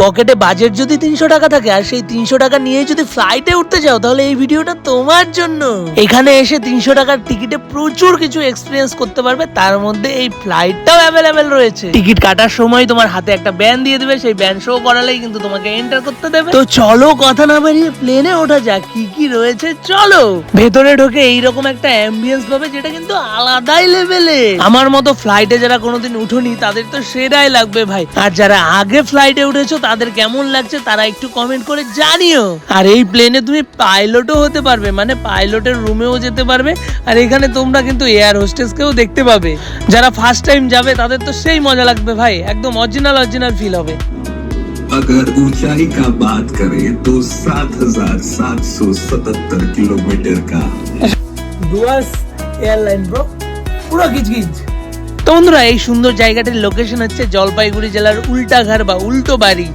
পকেটে বাজেট যদি তিনশো টাকা থাকে, আর সেই তিনশো টাকা নিয়ে যদি ফ্লাইটে উঠতে চাও তাহলে এই ভিডিওটা তোমার জন্য। এখানে এসে তিনশো টাকার টিকিটে প্রচুর কিছু এক্সপিরিয়েন্স করতে পারবে, তার মধ্যে এই ফ্লাইটটাও অ্যাভেলেবেল রয়েছে। টিকিট কাটার সময় তোমার হাতে একটা ব্যান দিয়ে দেবে, সেই ব্যান শো করালেই কিন্তু তোমাকে এন্টার করতে দেবে। তো চলো কথা না বাড়িয়ে প্লেনে ওঠা যাক, কি কি রয়েছে, চলো। ভেতরে ঢোকে এইরকম একটা অ্যাম্বিয়েন্স পাবে, যেটা কিন্তু আলাদাই লেভেলে আমার মতো ফ্লাইটে যারা কোনোদিন উঠোনি, তাদের তো সেটাই লাগবে ভাই। আর যারা আগে ফ্লাইটে উঠেছো তাদের কেমন লাগছে তারা একটু কমেন্ট করে জানিও আর এই প্লেনে তুমি পাইলটও হতে পারবে মানে পাইলটের রুমেও যেতে পারবে আর এখানে তোমরা কিন্তু এয়ার হোস্টেসকেও দেখতে পাবে যারা ফার্স্ট টাইম যাবে তাদের তো সেই মজা লাগবে ভাই একদম অরিজিনাল অরিজিনাল ফিল হবে अगर ऊंचाई का बात करें तो 7,777 किलोमीटर का ডুয়ার্স এয়ারলাইন ব্রো পুরো গিজগিজ তো বন্ধুরা এই সুন্দর জায়গাটির লোকেশন হচ্ছে জলপাইগুড়ি জেলার উল্টাঘাট বা উল্টো বাড়ি